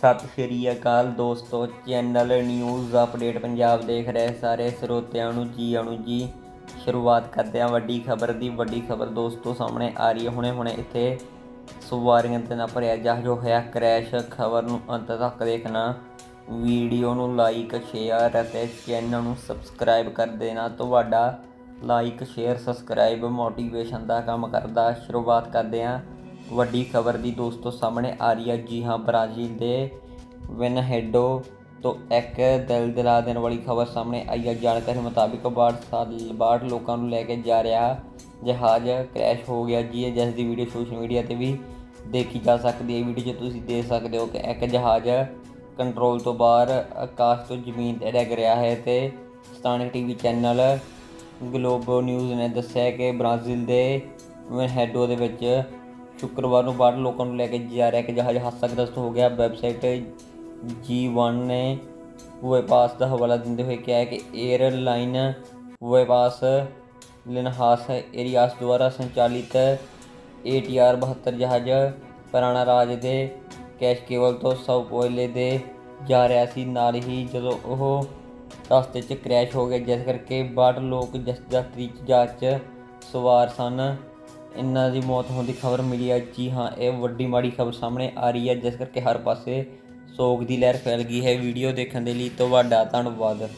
ਸਤਿ ਸ਼੍ਰੀ ਅਕਾਲ ਦੋਸਤੋ, channel news update Punjab ਦੇਖ ਰਹੇ ਸਾਰੇ ਸਰੋਤਿਆਂ ਨੂੰ ਜੀ ਆਣੂ ਜੀ। ਸ਼ੁਰੂਆਤ ਕਰਦੇ ਹਾਂ ਵੱਡੀ ਖਬਰ ਦੀ। ਵੱਡੀ ਖਬਰ ਦੋਸਤੋ, ਸਾਹਮਣੇ ਆ ਰਹੀ ਹੈ। ਹੁਣੇ ਹੁਣੇ ਇੱਥੇ ਸਵਾਰੀਆਂ ਦੇ ਨਾਲ ਭਰਿਆ ਜਹਾਜ਼ ਹੋਇਆ ਕ੍ਰੈਸ਼ ਖਬਰ ਨੂੰ ਅੰਤ ਤੱਕ ਦੇਖਣਾ। ਵੀਡੀਓ ਨੂੰ ਲਾਈਕ ਸ਼ੇਅਰ ਅਤੇ ਚੈਨਲ ਨੂੰ ਸਬਸਕ੍ਰਾਈਬ ਕਰ ਦੇਣਾ। ਤੁਹਾਡਾ ਲਾਈਕ ਸ਼ੇਅਰ ਸਬਸਕ੍ਰਾਈਬ ਮੋਟੀਵੇਸ਼ਨ ਦਾ ਕੰਮ ਕਰਦਾ। ਸ਼ੁਰੂਆਤ ਕਰਦੇ ਹਾਂ। ਵੱਡੀ ਖਬਰ ਵੀ ਦੋਸਤੋ ਸਾਹਮਣੇ ਆ ਰਹੀ ਹੈ। ਜੀ ਹਾਂ, ਬ੍ਰਾਜ਼ੀਲ ਦੇ ਵਿਨਹੈਡੋ ਤੋਂ ਇੱਕ ਦਿਲ ਦਿਲਾ ਦੇਣ ਵਾਲੀ ਖਬਰ ਸਾਹਮਣੇ ਆਈ ਹੈ। ਜਾਣਕਾਰੀ ਮੁਤਾਬਿਕ 62 ਸਾਲ 62 ਲੋਕਾਂ ਨੂੰ ਲੈ ਕੇ ਜਾ ਰਿਹਾ ਜਹਾਜ਼ ਕ੍ਰੈਸ਼ ਹੋ ਗਿਆ ਜੀ। ਜਿਸ ਦੀ ਵੀਡੀਓ ਸੋਸ਼ਲ ਮੀਡੀਆ ਤੇ ਵੀ ਦੇਖੀ ਜਾ ਸਕਦੀ ਹੈ। ਵੀਡੀਓ 'ਚ ਤੁਸੀਂ ਦੇਖ ਸਕਦੇ ਹੋ ਕਿ ਇੱਕ ਜਹਾਜ਼ ਕੰਟਰੋਲ ਤੋਂ ਬਾਹਰ ਆਕਾਸ਼ ਤੋਂ ਜ਼ਮੀਨ ਤੇ ਡਿੱਗ ਰਿਹਾ ਹੈ ਤੇ ਸਥਾਨਕ ਟੀਵੀ ਚੈਨਲ ਗਲੋਬੋ ਨਿਊਜ਼ ਨੇ ਦੱਸਿਆ ਕਿ ਬ੍ਰਾਜ਼ੀਲ ਦੇ ਵਿਨਹੈਡੋ ਦੇ ਵਿੱਚ ਸ਼ੁੱਕਰਵਾਰ ਨੂੰ ਬਾਹਰ ਲੋਕਾਂ ਨੂੰ ਲੈ ਕੇ ਜਾ ਰਿਹਾ ਇੱਕ ਜਹਾਜ਼ ਹਾਦਸਾਗ੍ਰਸਤ ਹੋ ਗਿਆ। ਵੈਬਸਾਈਟ G1 ਨੇ ਵੇਪਾਸ ਦਾ ਹਵਾਲਾ ਦਿੰਦੇ ਹੋਏ ਕਿਹਾ ਕਿ 에ਅਰਲਾਈਨ ਵੇਪਾਸ ਲਿਨਹਾਸ ਏਰੀਆਸ ਦੁਆਰਾ ਸੰਚਾਲਿਤ ATR 72 ਜਹਾਜ਼ ਪੁਰਾਣਾ ਰਾਜ ਦੇ ਕੈਸ਼ ਕੇਵਲ ਤੋਂ ਸਾਓ ਪੋਇਲੇ ਦੇ ਜਾ ਰਿਹਾ ਸੀ। ਨਾਲ ਹੀ ਜਦੋਂ ਉਹ ਰਸਤੇ 'ਚ ਕ੍ਰੈਸ਼ ਹੋ ਗਿਆ ਜਿਸ ਕਰਕੇ 62 ਲੋਕ ਜਿਸ ਯਾਤਰੀ ਜਹਾਜ਼ 'ਚ ਸਵਾਰ ਸਨ। ਇਹਨਾਂ ਦੀ ਮੌਤ ਹੋਣ ਦੀ ਖਬਰ ਮਿਲੀ ਹੈ ਜੀ ਹਾਂ, ਇਹ ਵੱਡੀ ਮਾੜੀ ਖਬਰ ਸਾਹਮਣੇ ਆ ਰਹੀ ਹੈ ਜਿਸ ਕਰਕੇ ਹਰ ਪਾਸੇ ਸੋਗ ਦੀ ਲਹਿਰ ਫੈਲ ਗਈ ਹੈ। ਵੀਡੀਓ ਦੇਖਣ ਦੇ ਲਈ ਤੁਹਾਡਾ ਧੰਨਵਾਦ।